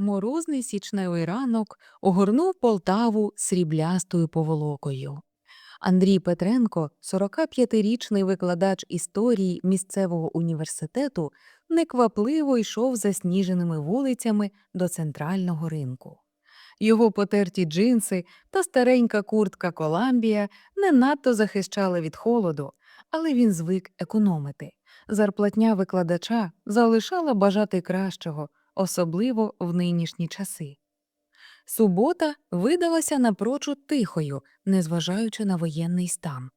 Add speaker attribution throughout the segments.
Speaker 1: Морозний січневий ранок огорнув Полтаву сріблястою поволокою. Андрій Петренко, 45-річний викладач історії місцевого університету, неквапливо йшов засніженими вулицями до центрального ринку. Його потерті джинси та старенька куртка Коламбія не надто захищали від холоду, але він звик економити. Зарплатня викладача залишала бажати кращого, особливо в нинішні часи. Субота видалася напрочуд тихою, незважаючи на воєнний стан.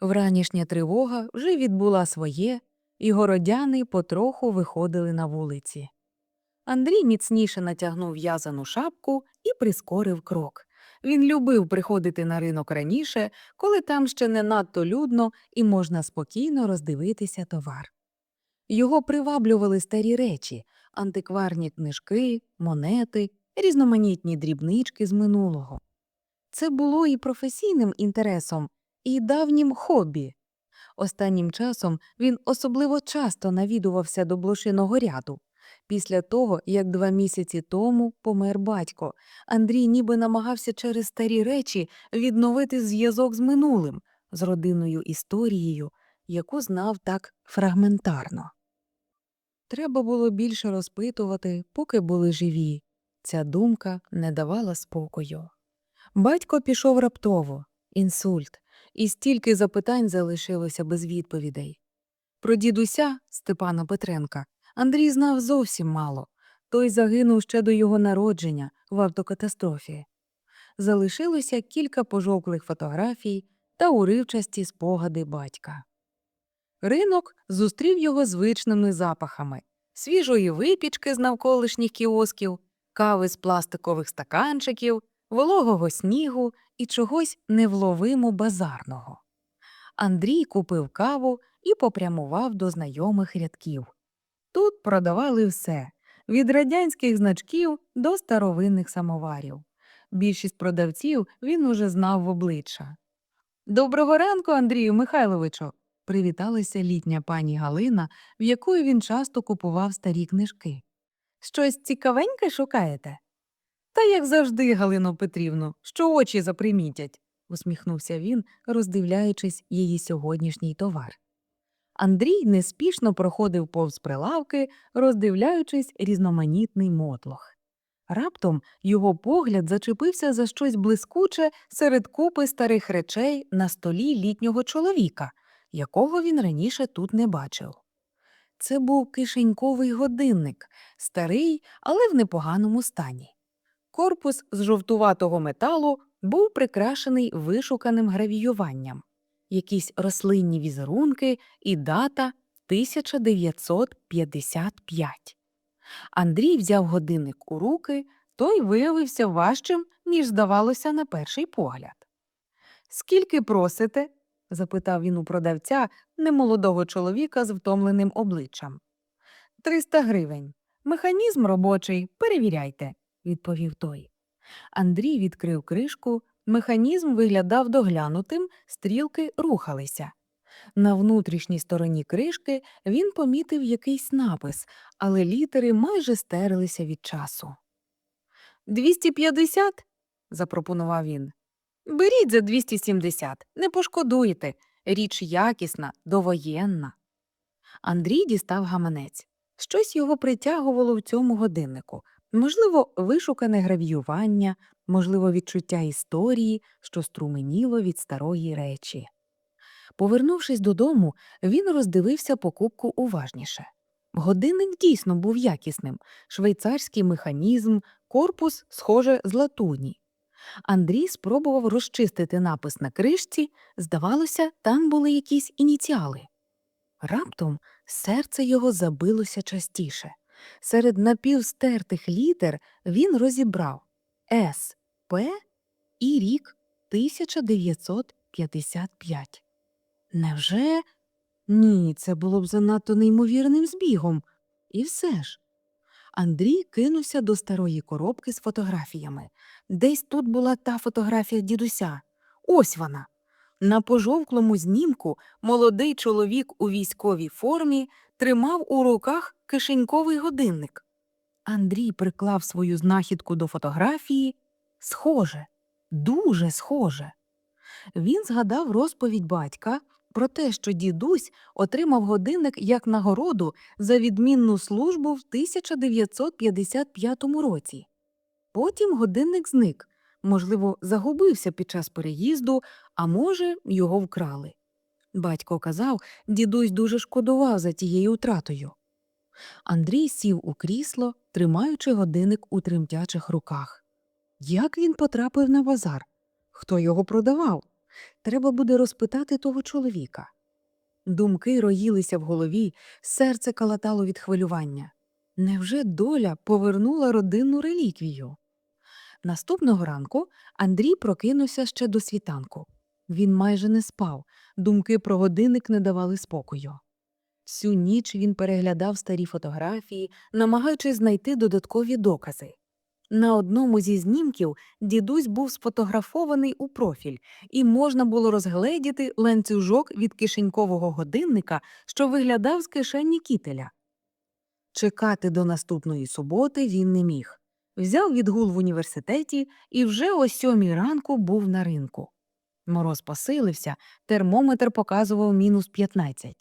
Speaker 1: Вранішня тривога вже відбула своє, і городяни потроху виходили на вулиці. Андрій міцніше натягнув в'язану шапку і прискорив крок. Він любив приходити на ринок раніше, коли там ще не надто людно і можна спокійно роздивитися товар. Його приваблювали старі речі, антикварні книжки, монети, різноманітні дрібнички з минулого. Це було і професійним інтересом, і давнім хобі. Останнім часом він особливо часто навідувався до блошиного ряду. Після того, як два місяці тому помер батько, Андрій ніби намагався через старі речі відновити зв'язок з минулим, з родинною історією, яку знав так фрагментарно. Треба було більше розпитувати, поки були живі. Ця думка не давала спокою. Батько пішов раптово, інсульт, і стільки запитань залишилося без відповідей. Про дідуся Степана Петренка Андрій знав зовсім мало. Той загинув ще до його народження в автокатастрофі. Залишилося кілька пожовклих фотографій та уривчасті спогади батька. Ринок зустрів його звичними запахами свіжої випічки з навколишніх кіосків, кави з пластикових стаканчиків, вологого снігу і чогось невловимо базарного. Андрій купив каву і попрямував до знайомих рядків. Тут продавали все від радянських значків до старовинних самоварів. Більшість продавців він уже знав в обличчя. Доброго ранку, Андрію Михайловичу. Привіталася літня пані Галина, в якої він часто купував старі книжки. Щось цікавеньке шукаєте? Та як завжди, Галино Петрівно, що очі запримітять, усміхнувся він, роздивляючись її сьогоднішній товар. Андрій неспішно проходив повз прилавки, роздивляючись різноманітний мотлох. Раптом його погляд зачепився за щось блискуче серед купи старих речей на столі літнього чоловіка, якого він раніше тут не бачив. Це був кишеньковий годинник, старий, але в непоганому стані. Корпус з жовтуватого металу був прикрашений вишуканим гравіюванням, якісь рослинні візерунки і дата 1955. Андрій взяв годинник у руки, той виявився важчим, ніж здавалося на перший погляд. Скільки просите? Запитав він у продавця немолодого чоловіка з втомленим обличчям. Триста гривень. Механізм робочий, перевіряйте, відповів той. Андрій відкрив кришку, механізм виглядав доглянутим, стрілки рухалися. На внутрішній стороні кришки він помітив якийсь напис, але літери майже стерилися від часу. Двісті п'ятдесят? запропонував він. Беріть за 270, не пошкодуєте. Річ якісна, довоєнна. Андрій дістав гаманець. Щось його притягувало в цьому годиннику. Можливо, вишукане гравіювання, можливо, відчуття історії, що струменіло від старої речі. Повернувшись додому, він роздивився покупку уважніше. Годинник дійсно був якісним, швейцарський механізм, корпус, схоже, з латуні. Андрій спробував розчистити напис на кришці, здавалося, там були якісь ініціали. Раптом серце його забилося частіше. Серед напівстертих літер він розібрав С, П і рік 1955. Невже? Ні, це було б занадто неймовірним збігом. І все ж. Андрій кинувся до старої коробки з фотографіями. Десь тут була та фотографія дідуся. Ось вона. На пожовклому знімку молодий чоловік у військовій формі тримав у руках кишеньковий годинник. Андрій приклав свою знахідку до фотографії. Схоже, дуже схоже. Він згадав розповідь батька про те, що дідусь отримав годинник як нагороду за відмінну службу в 1955 році. Потім годинник зник, можливо, загубився під час переїзду, а може, його вкрали. Батько казав, дідусь дуже шкодував за тією втратою. Андрій сів у крісло, тримаючи годинник у тремтячих руках. Як він потрапив на базар? Хто його продавав? Треба буде розпитати того чоловіка. Думки роїлися в голові, серце калатало від хвилювання. Невже доля повернула родинну реліквію? Наступного ранку Андрій прокинувся ще до світанку. Він майже не спав, думки про годинник не давали спокою. Всю ніч він переглядав старі фотографії, намагаючись знайти додаткові докази. На одному зі знімків дідусь був сфотографований у профіль, і можна було розгледіти ланцюжок від кишенькового годинника, що виглядав з кишені кітеля. Чекати до наступної суботи він не міг. Взяв відгул в університеті і вже о сьомій ранку був на ринку. Мороз посилився, термометр показував мінус 15.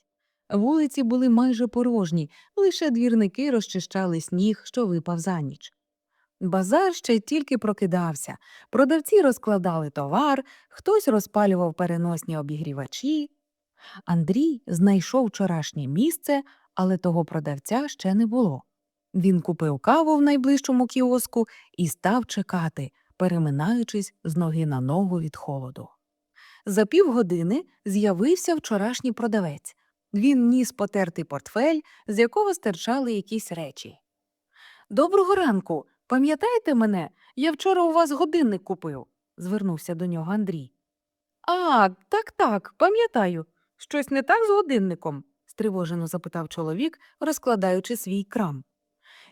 Speaker 1: Вулиці були майже порожні, лише двірники розчищали сніг, що випав за ніч. Базар ще тільки прокидався, продавці розкладали товар, хтось розпалював переносні обігрівачі. Андрій знайшов вчорашнє місце, але того продавця ще не було. Він купив каву в найближчому кіоску і став чекати, переминаючись з ноги на ногу від холоду. За півгодини з'явився вчорашній продавець. Він ніс потертий портфель, з якого стирчали якісь речі. Доброго ранку. Пам'ятаєте мене? Я вчора у вас годинник купив, звернувся до нього Андрій. А, так, так, пам'ятаю. Щось не так з годинником? стривожено запитав чоловік, розкладаючи свій крам.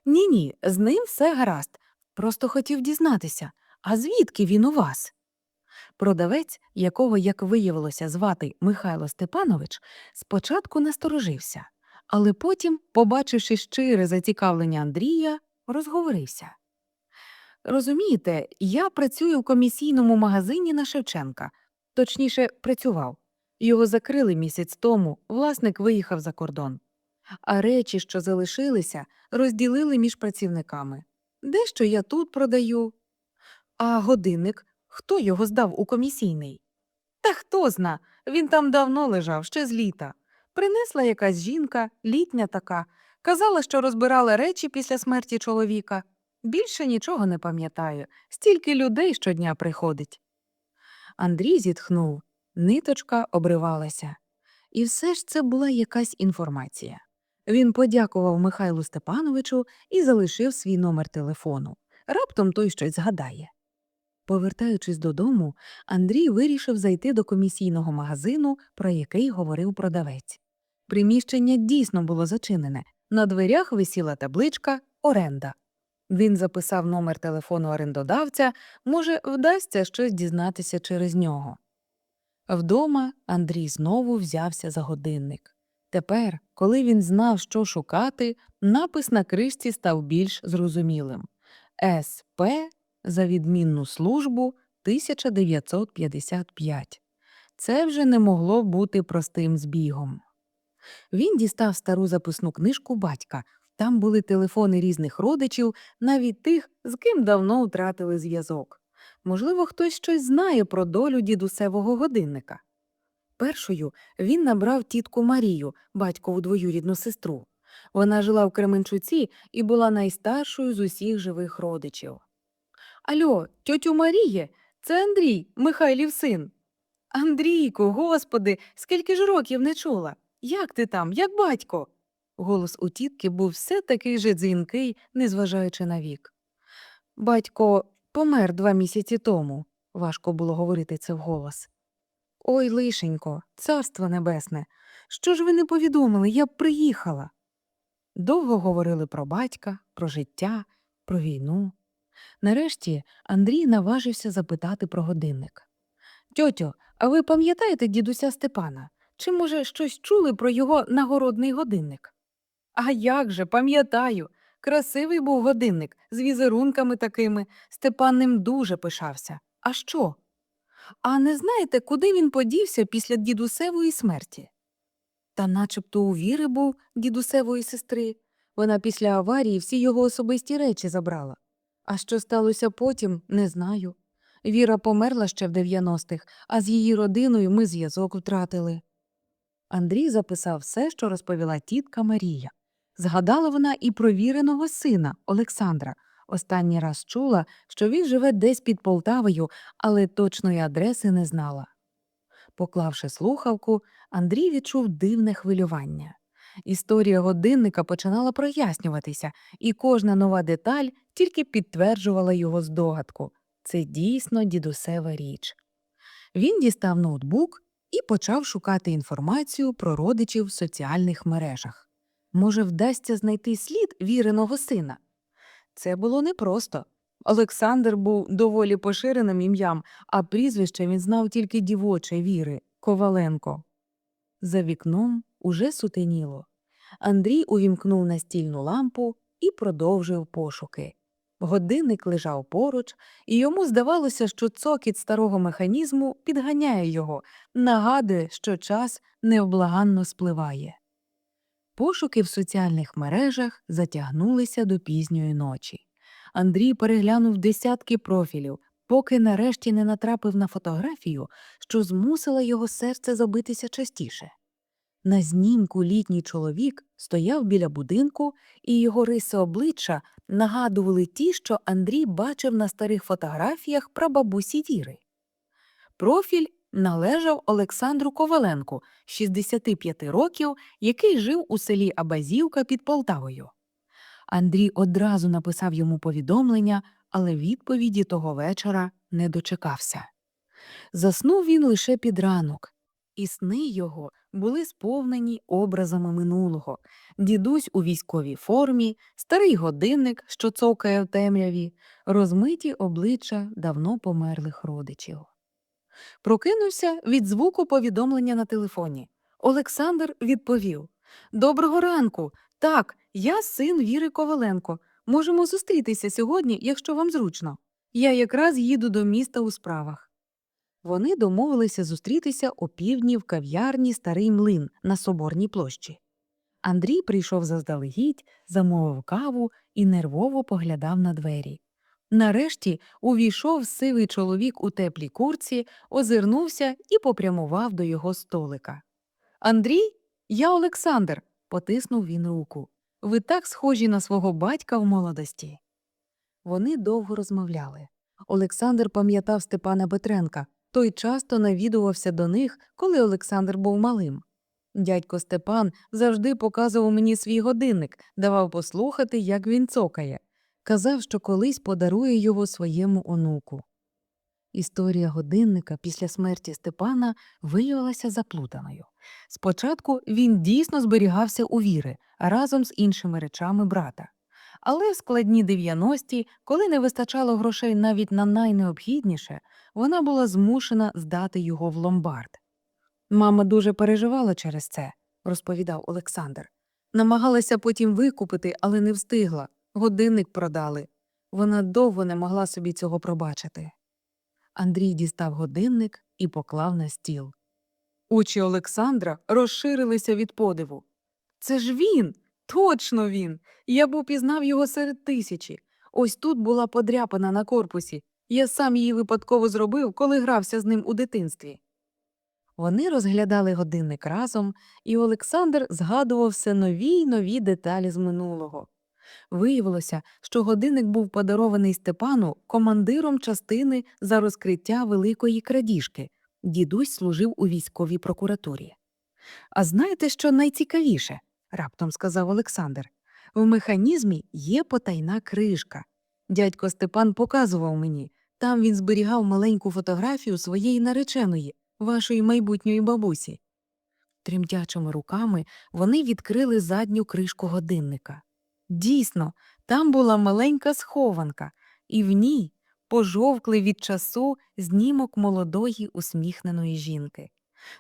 Speaker 1: Ні, ні, з ним все гаразд. Просто хотів дізнатися, а звідки він у вас? Продавець, якого, як виявилося, звати Михайло Степанович, спочатку насторожився, але потім, побачивши щире зацікавлення Андрія, розговорився. Розумієте, я працюю в комісійному магазині на Шевченка, точніше, працював. Його закрили місяць тому, власник виїхав за кордон. А речі, що залишилися, розділили між працівниками. Дещо я тут продаю. А годинник хто його здав у комісійний? Та хто зна, він там давно лежав, ще з літа. Принесла якась жінка, літня така, казала, що розбирала речі після смерті чоловіка. Більше нічого не пам'ятаю, стільки людей щодня приходить. Андрій зітхнув, ниточка обривалася. І все ж це була якась інформація. Він подякував Михайлу Степановичу і залишив свій номер телефону. Раптом той щось згадає. Повертаючись додому, Андрій вирішив зайти до комісійного магазину, про який говорив продавець. Приміщення дійсно було зачинене. На дверях висіла табличка Оренда. Він записав номер телефону орендодавця, може, вдасться щось дізнатися через нього. Вдома Андрій знову взявся за годинник. Тепер, коли він знав, що шукати, напис на кришці став більш зрозумілим СП за відмінну службу 1955. Це вже не могло бути простим збігом. Він дістав стару записну книжку батька. Там були телефони різних родичів, навіть тих, з ким давно втратили зв'язок. Можливо, хтось щось знає про долю дідусевого годинника. Першою він набрав тітку Марію, батькову двоюрідну сестру. Вона жила в Кременчуці і була найстаршою з усіх живих родичів. Альо, тьотю Маріє, це Андрій, Михайлів син. Андрійку, господи, скільки ж років не чула. Як ти там, як батько? Голос у тітки був все такий же дзвінкий, незважаючи на вік. Батько помер два місяці тому, важко було говорити це вголос. Ой, лишенько, царство небесне. Що ж ви не повідомили, я б приїхала. Довго говорили про батька, про життя, про війну. Нарешті Андрій наважився запитати про годинник. Тьотю, а ви пам'ятаєте дідуся Степана? Чи, може, щось чули про його нагородний годинник? А як же, пам'ятаю. Красивий був годинник з візерунками такими. Степан ним дуже пишався. А що? А не знаєте, куди він подівся після дідусевої смерті? Та начебто у віри був дідусевої сестри. Вона після аварії всі його особисті речі забрала. А що сталося потім, не знаю. Віра померла ще в 90-х, а з її родиною ми зв'язок втратили. Андрій записав все, що розповіла тітка Марія. Згадала вона і про віреного сина Олександра. Останній раз чула, що він живе десь під Полтавою, але точної адреси не знала. Поклавши слухавку, Андрій відчув дивне хвилювання. Історія годинника починала прояснюватися, і кожна нова деталь тільки підтверджувала його здогадку це дійсно дідусева річ. Він дістав ноутбук і почав шукати інформацію про родичів в соціальних мережах. Може, вдасться знайти слід віреного сина? Це було непросто. Олександр був доволі поширеним ім'ям, а прізвище він знав тільки дівоче віри Коваленко. За вікном уже сутеніло. Андрій увімкнув настільну лампу і продовжив пошуки. Годинник лежав поруч, і йому здавалося, що цокіт старого механізму підганяє його, нагадує, що час невблаганно спливає. Пошуки в соціальних мережах затягнулися до пізньої ночі. Андрій переглянув десятки профілів, поки нарешті не натрапив на фотографію, що змусила його серце забитися частіше. На знімку літній чоловік стояв біля будинку, і його риси обличчя нагадували ті, що Андрій бачив на старих фотографіях прабабусі Віри. Профіль належав Олександру Коваленку, 65 років, який жив у селі Абазівка під Полтавою. Андрій одразу написав йому повідомлення, але відповіді того вечора не дочекався. Заснув він лише під ранок, і сни його були сповнені образами минулого дідусь у військовій формі, старий годинник, що цокає в темряві, розмиті обличчя давно померлих родичів. Прокинувся від звуку повідомлення на телефоні. Олександр відповів Доброго ранку. Так, я син Віри Коваленко. Можемо зустрітися сьогодні, якщо вам зручно. Я якраз їду до міста у справах. Вони домовилися зустрітися о півдні в кав'ярні Старий млин на Соборній площі. Андрій прийшов заздалегідь, замовив каву і нервово поглядав на двері. Нарешті увійшов сивий чоловік у теплій курці, озирнувся і попрямував до його столика. Андрій, я Олександр, потиснув він руку. Ви так схожі на свого батька в молодості. Вони довго розмовляли. Олександр пам'ятав Степана Петренка. Той часто навідувався до них, коли Олександр був малим. Дядько Степан завжди показував мені свій годинник, давав послухати, як він цокає. Казав, що колись подарує його своєму онуку. Історія годинника після смерті Степана виявилася заплутаною. Спочатку він дійсно зберігався у віри разом з іншими речами брата. Але в складні 90-ті, коли не вистачало грошей навіть на найнеобхідніше, вона була змушена здати його в ломбард. Мама дуже переживала через це, розповідав Олександр. Намагалася потім викупити, але не встигла. Годинник продали. Вона довго не могла собі цього пробачити. Андрій дістав годинник і поклав на стіл. Очі Олександра розширилися від подиву. Це ж він, точно він. Я б упізнав його серед тисячі. Ось тут була подряпана на корпусі. Я сам її випадково зробив, коли грався з ним у дитинстві. Вони розглядали годинник разом, і Олександр згадував все нові й нові деталі з минулого. Виявилося, що годинник був подарований Степану командиром частини за розкриття великої крадіжки. Дідусь служив у військовій прокуратурі. А знаєте, що найцікавіше? раптом сказав Олександр. В механізмі є потайна кришка. Дядько Степан показував мені. Там він зберігав маленьку фотографію своєї нареченої, вашої майбутньої бабусі. Тремтячими руками вони відкрили задню кришку годинника. Дійсно, там була маленька схованка, і в ній пожовклий від часу знімок молодої усміхненої жінки.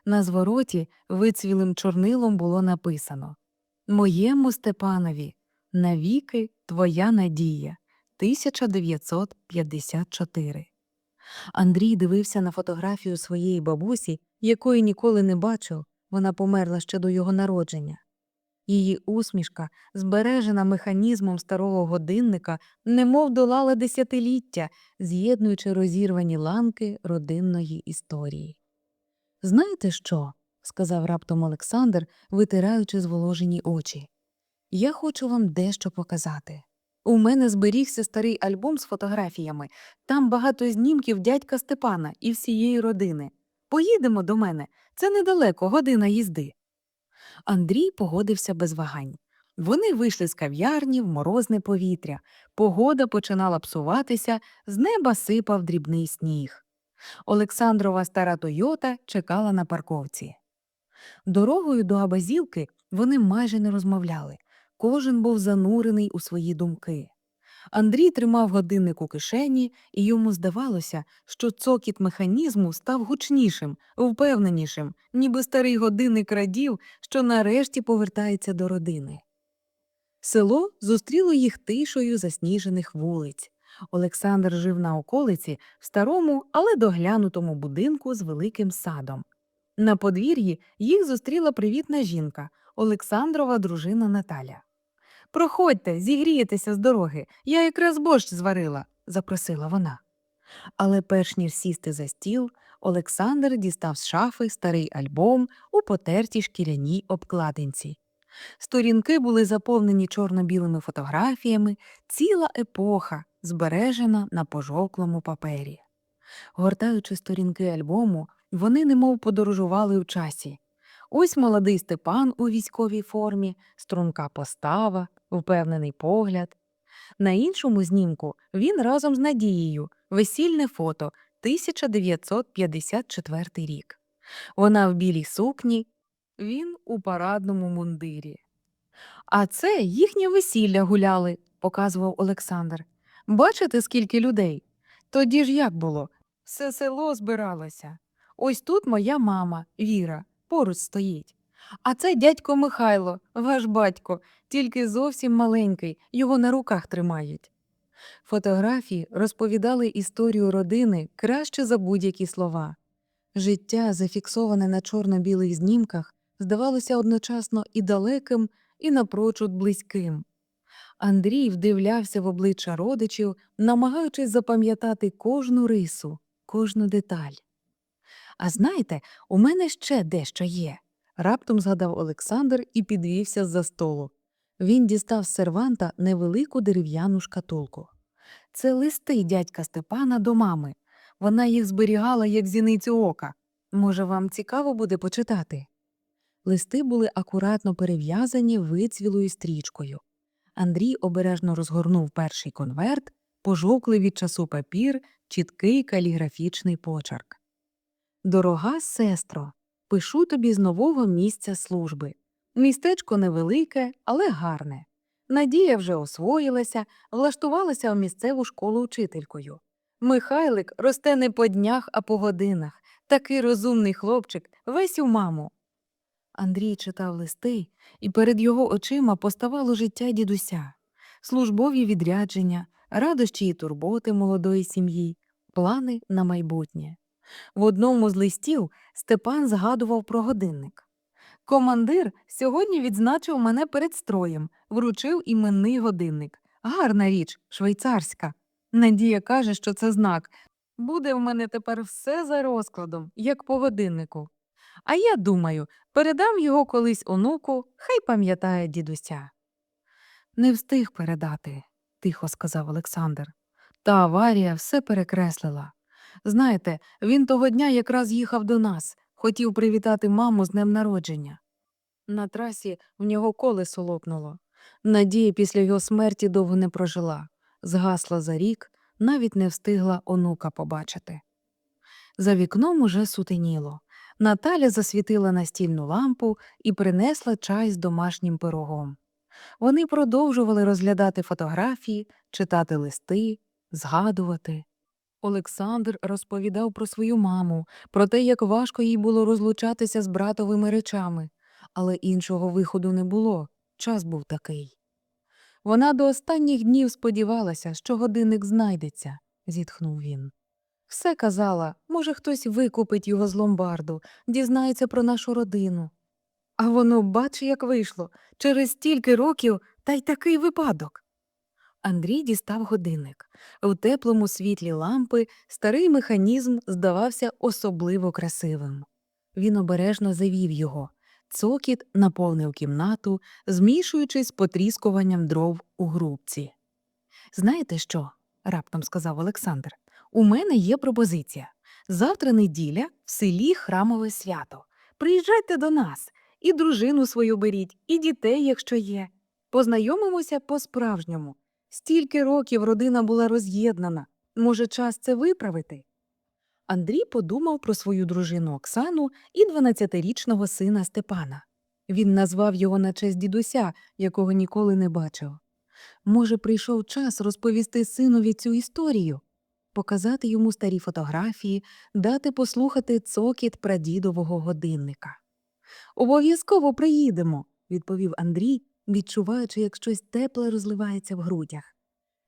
Speaker 1: На звороті вицвілим чорнилом було написано Моєму Степанові Навіки твоя надія 1954. Андрій дивився на фотографію своєї бабусі, якої ніколи не бачив, вона померла ще до його народження. Її усмішка, збережена механізмом старого годинника, немов долала десятиліття, з'єднуючи розірвані ланки родинної історії. Знаєте що? сказав раптом Олександр, витираючи зволожені очі. Я хочу вам дещо показати. У мене зберігся старий альбом з фотографіями. Там багато знімків дядька Степана і всієї родини. Поїдемо до мене. Це недалеко, година їзди. Андрій погодився без вагань. Вони вийшли з кав'ярні в морозне повітря. Погода починала псуватися, з неба сипав дрібний сніг. Олександрова стара Тойота чекала на парковці. Дорогою до Абазілки вони майже не розмовляли. Кожен був занурений у свої думки. Андрій тримав годинник у кишені, і йому здавалося, що цокіт механізму став гучнішим, впевненішим, ніби старий годинник радів, що нарешті повертається до родини. Село зустріло їх тишою засніжених вулиць. Олександр жив на околиці в старому, але доглянутому будинку з великим садом. На подвір'ї їх зустріла привітна жінка, Олександрова дружина Наталя. Проходьте, зігрієтеся з дороги, я якраз борщ зварила, запросила вона. Але перш ніж сісти за стіл, Олександр дістав з шафи старий альбом у потертій шкіряній обкладинці. Сторінки були заповнені чорно-білими фотографіями, ціла епоха, збережена на пожовклому папері. Гортаючи сторінки альбому, вони немов подорожували в часі. Ось молодий Степан у військовій формі, струнка постава, впевнений погляд. На іншому знімку він разом з Надією, весільне фото 1954 рік. Вона в білій сукні, він у парадному мундирі. А це їхнє весілля гуляли, показував Олександр. Бачите, скільки людей? Тоді ж як було? Все село збиралося. Ось тут моя мама, Віра, поруч стоїть. А це дядько Михайло, ваш батько, тільки зовсім маленький, його на руках тримають. Фотографії розповідали історію родини краще за будь-які слова. Життя, зафіксоване на чорно-білих знімках, здавалося одночасно і далеким, і напрочуд близьким. Андрій вдивлявся в обличчя родичів, намагаючись запам'ятати кожну рису, кожну деталь. А знаєте, у мене ще дещо є. Раптом згадав Олександр і підвівся з-за столу. Він дістав з серванта невелику дерев'яну шкатулку. Це листи дядька Степана до мами. Вона їх зберігала як зіницю ока. Може, вам цікаво буде почитати? Листи були акуратно перев'язані вицвілою стрічкою. Андрій обережно розгорнув перший конверт, пожовклий від часу папір, чіткий каліграфічний почерк. Дорога сестро, пишу тобі з нового місця служби. Містечко невелике, але гарне. Надія вже освоїлася, влаштувалася у місцеву школу учителькою. Михайлик росте не по днях, а по годинах. Такий розумний хлопчик, весь у маму. Андрій читав листи, і перед його очима поставало життя дідуся, службові відрядження, радощі і турботи молодої сім'ї, плани на майбутнє. В одному з листів Степан згадував про годинник. Командир сьогодні відзначив мене перед строєм, вручив іменний годинник. Гарна річ, швейцарська. Надія каже, що це знак. Буде в мене тепер все за розкладом, як по годиннику. А я думаю, передам його колись онуку, хай пам'ятає дідуся. Не встиг передати, тихо сказав Олександр. Та аварія все перекреслила. Знаєте, він того дня якраз їхав до нас, хотів привітати маму з днем народження. На трасі в нього колесо лопнуло. Надія після його смерті довго не прожила, згасла за рік, навіть не встигла онука побачити. За вікном уже сутеніло. Наталя засвітила настільну лампу і принесла чай з домашнім пирогом. Вони продовжували розглядати фотографії, читати листи, згадувати. Олександр розповідав про свою маму, про те, як важко їй було розлучатися з братовими речами, але іншого виходу не було, час був такий. Вона до останніх днів сподівалася, що годинник знайдеться, зітхнув він. Все казала, може, хтось викупить його з ломбарду, дізнається про нашу родину. А воно, бач, як вийшло, через стільки років та й такий випадок. Андрій дістав годинник. У теплому світлі лампи старий механізм здавався особливо красивим. Він обережно завів його. Цокіт наповнив кімнату, змішуючись з потріскуванням дров у грубці. Знаєте що? раптом сказав Олександр. У мене є пропозиція. Завтра неділя в селі храмове свято. Приїжджайте до нас, і дружину свою беріть, і дітей, якщо є. Познайомимося по-справжньому. Стільки років родина була роз'єднана. Може, час це виправити? Андрій подумав про свою дружину Оксану і 12-річного сина Степана. Він назвав його на честь дідуся, якого ніколи не бачив. Може, прийшов час розповісти синові цю історію, показати йому старі фотографії, дати послухати цокіт прадідового годинника. Обов'язково приїдемо, відповів Андрій, відчуваючи, як щось тепле розливається в грудях.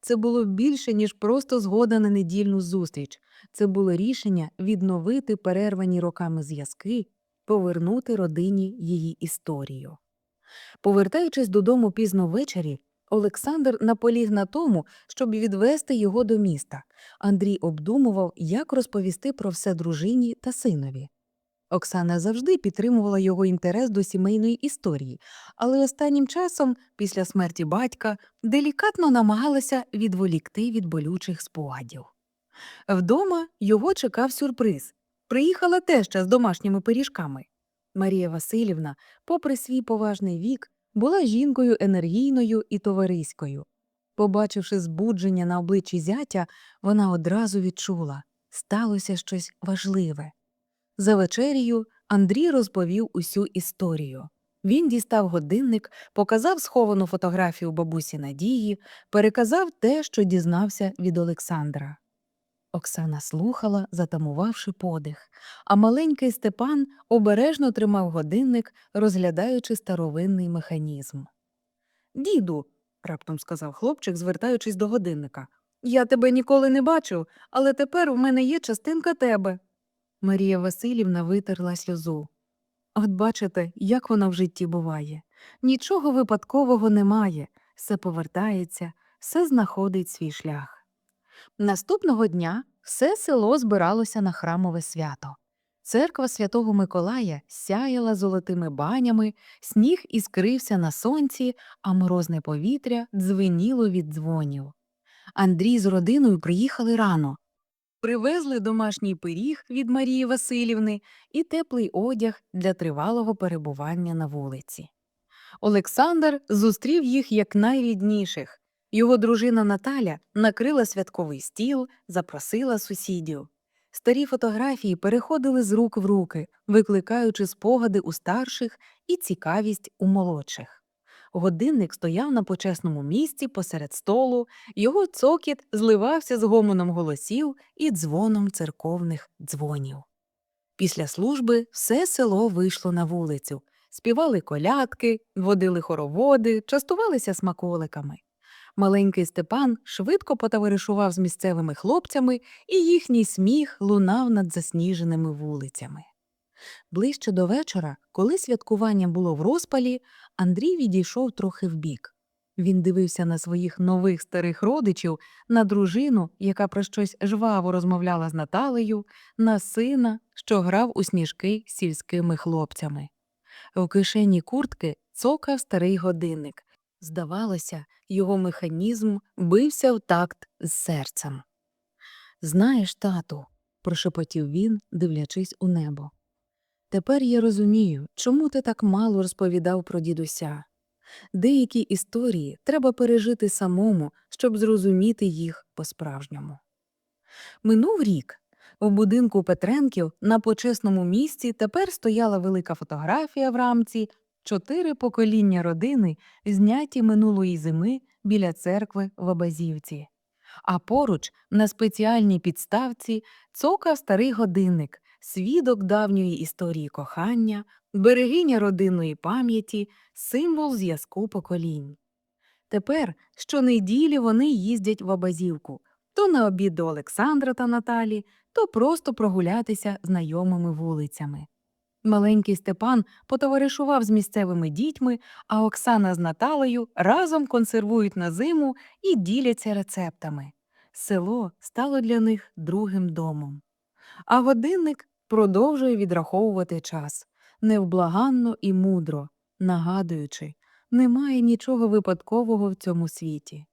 Speaker 1: Це було більше, ніж просто згода на недільну зустріч. Це було рішення відновити перервані роками зв'язки, повернути родині її історію. Повертаючись додому пізно ввечері, Олександр наполіг на тому, щоб відвести його до міста. Андрій обдумував, як розповісти про все дружині та синові. Оксана завжди підтримувала його інтерес до сімейної історії, але останнім часом, після смерті батька, делікатно намагалася відволікти від болючих спогадів. Вдома його чекав сюрприз. Приїхала теща з домашніми пиріжками. Марія Васильівна, попри свій поважний вік, була жінкою енергійною і товариською. Побачивши збудження на обличчі зятя, вона одразу відчула сталося щось важливе. За вечерію Андрій розповів усю історію. Він дістав годинник, показав сховану фотографію бабусі Надії, переказав те, що дізнався від Олександра. Оксана слухала, затамувавши подих, а маленький Степан обережно тримав годинник, розглядаючи старовинний механізм. Діду, раптом сказав хлопчик, звертаючись до годинника, я тебе ніколи не бачив, але тепер у мене є частинка тебе. Марія Васильівна витерла сльозу. От бачите, як воно в житті буває. Нічого випадкового немає, все повертається, все знаходить свій шлях. Наступного дня все село збиралося на храмове свято. Церква святого Миколая сяяла золотими банями, сніг іскрився на сонці, а морозне повітря дзвеніло від дзвонів. Андрій з родиною приїхали рано. Привезли домашній пиріг від Марії Васильівни і теплий одяг для тривалого перебування на вулиці. Олександр зустрів їх як найрідніших. Його дружина Наталя накрила святковий стіл, запросила сусідів. Старі фотографії переходили з рук в руки, викликаючи спогади у старших і цікавість у молодших. Годинник стояв на почесному місці посеред столу, його цокіт зливався з гомоном голосів і дзвоном церковних дзвонів. Після служби все село вийшло на вулицю, співали колядки, водили хороводи, частувалися смаколиками. Маленький Степан швидко потоваришував з місцевими хлопцями, і їхній сміх лунав над засніженими вулицями. Ближче до вечора, коли святкування було в розпалі, Андрій відійшов трохи вбік. Він дивився на своїх нових старих родичів, на дружину, яка про щось жваво розмовляла з Наталею, на сина, що грав у сніжки з сільськими хлопцями. В кишені куртки цокав старий годинник. Здавалося, його механізм бився в такт з серцем. Знаєш, тату, прошепотів він, дивлячись у небо. Тепер я розумію, чому ти так мало розповідав про дідуся. Деякі історії треба пережити самому, щоб зрозуміти їх по-справжньому. Минув рік. В будинку Петренків на почесному місці тепер стояла велика фотографія в рамці, чотири покоління родини, зняті минулої зими біля церкви в Абазівці. А поруч, на спеціальній підставці, цокав старий годинник, свідок давньої історії кохання, берегиня родинної пам'яті, символ зв'язку поколінь. Тепер щонеділі вони їздять в Абазівку то на обід до Олександра та Наталі, то просто прогулятися знайомими вулицями. Маленький Степан потоваришував з місцевими дітьми, а Оксана з Наталею разом консервують на зиму і діляться рецептами. Село стало для них другим домом. А годинник продовжує відраховувати час невблаганно і мудро, нагадуючи, немає нічого випадкового в цьому світі.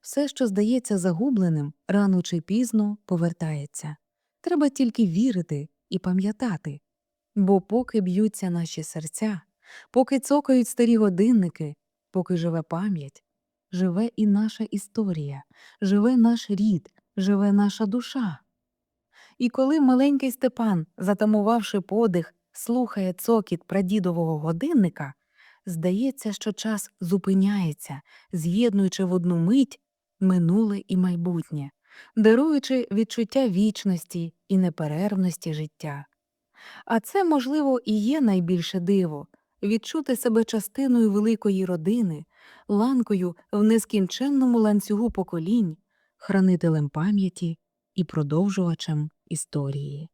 Speaker 1: Все, що здається загубленим, рано чи пізно повертається. Треба тільки вірити і пам'ятати. Бо поки б'ються наші серця, поки цокають старі годинники, поки живе пам'ять, живе і наша історія, живе наш рід, живе наша душа. І коли маленький Степан, затамувавши подих, слухає цокіт прадідового годинника, здається, що час зупиняється, з'єднуючи в одну мить минуле і майбутнє, даруючи відчуття вічності і неперервності життя. А це, можливо, і є найбільше диво відчути себе частиною великої родини, ланкою в нескінченному ланцюгу поколінь, хранителем пам'яті і продовжувачем історії.